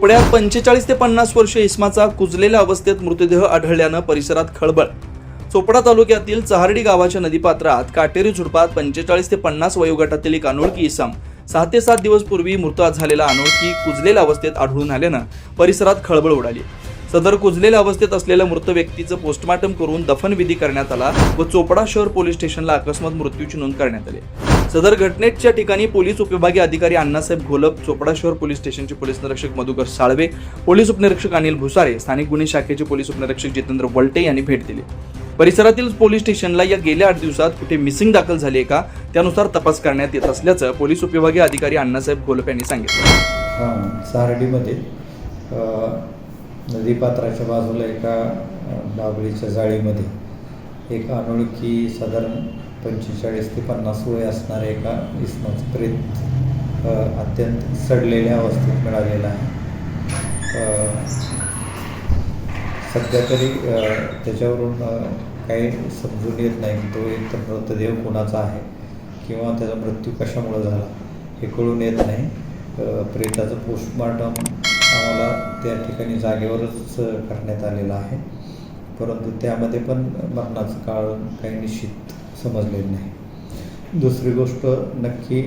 पुण्यात पंचेचाळीस ते पन्नास वर्ष इस्माचा कुजलेल्या अवस्थेत मृतदेह आढळल्यानं परिसरात खळबळ. चोपडा तालुक्यातील चहारडी गावाच्या नदीपात्रात काटेरी झुडपात पंचेचाळीस ते पन्नास वयोगटातील एक अनोळखी इसम सहा ते सात दिवस पूर्वी मृत झालेला अनोळखी कुजलेल्या अवस्थेत आढळून आल्यानं परिसरात खळबळ उडाली. सदर कुजलेल्या अवस्थेत असलेल्या मृत व्यक्तीचं पोस्टमार्टम करून दफनविधी करण्यात आला व चोपडा शहर पोलीस स्टेशनला अकस्मात मृत्यूची नोंद करण्यात आली. सदर घटनेच्या ठिकाणी पोलीस उपविभागीय अधिकारी अण्णासाहेब घोलप चोपडा शहर पोलीस स्टेशनचे पोलीस निरीक्षक मधुकर साळवे पोलीस उपनिरीक्षक अनिल भुसारे स्थानिक गुन्हे शाखेचे पोलीस उपनिरीक्षक जितेंद्र वलटे यांनी भेट दिली. परिसरातील पोलीस स्टेशनला या गेल्या आठ दिवसात कुठे मिसिंग दाखल झाली आहे का त्यानुसार तपास करण्यात येत असल्याचं पोलीस उपविभागीय अधिकारी अण्णासाहेब घोलप यांनी सांगितलं. सारडीमध्ये नदीपात्राच्या बाजूला एका डाबळीच्या जाळीमध्ये एक अनोळखी साधारण पंचेचाळीस ते पन्नास वय असणाऱ्या एका इसमाचं प्रेत अत्यंत सडलेल्या अवस्थेत मिळालेलं आहे. सध्या तरी त्याच्यावरून काही समजून येत नाही की तो एक तर मृतदेह कोणाचा आहे किंवा त्याचा मृत्यू कशामुळे झाला हे कळून येत नाही. प्रेताचं पोस्टमार्टम आम्हाला त्या ठिकाणी जागेवरच करण्यात आलेलं आहे. परंतु त्यामध्ये पण मरणाचं कारण काही निश्चित समजलेलं नाही. दुसरी गोष्ट नक्की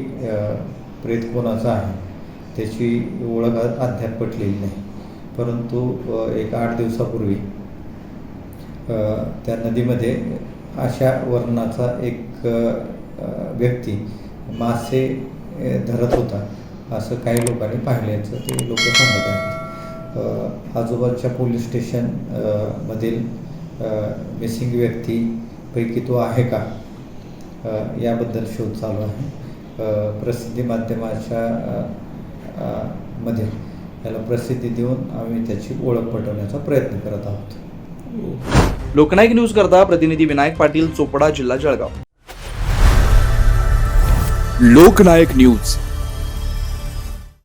प्रेत कोणाचा आहे त्याची ओळख अद्याप पटलेली नाही. परंतु एक आठ दिवसापूर्वी त्या नदीमध्ये अशा वर्णाचा एक व्यक्ती मासे धरत होता असं काही लोकांनी पाहिल्याचं ते लोक सांगत आहेत. आजोबाच्या आजूबाजूच्या पोलीस स्टेशन मधील मिसिंग व्यक्तीपैकी तो आहे का? याबद्दल शोध चालू आहे. प्रसिद्धी माध्यमाच्या मध्ये याला प्रसिद्धी देऊन आम्ही त्याची ओळख पटवण्याचा प्रयत्न करत आहोत. लोकनायक न्यूज करता प्रतिनिधी विनायक पाटील चोपडा जिल्हा जळगाव. लोकनायक न्यूज.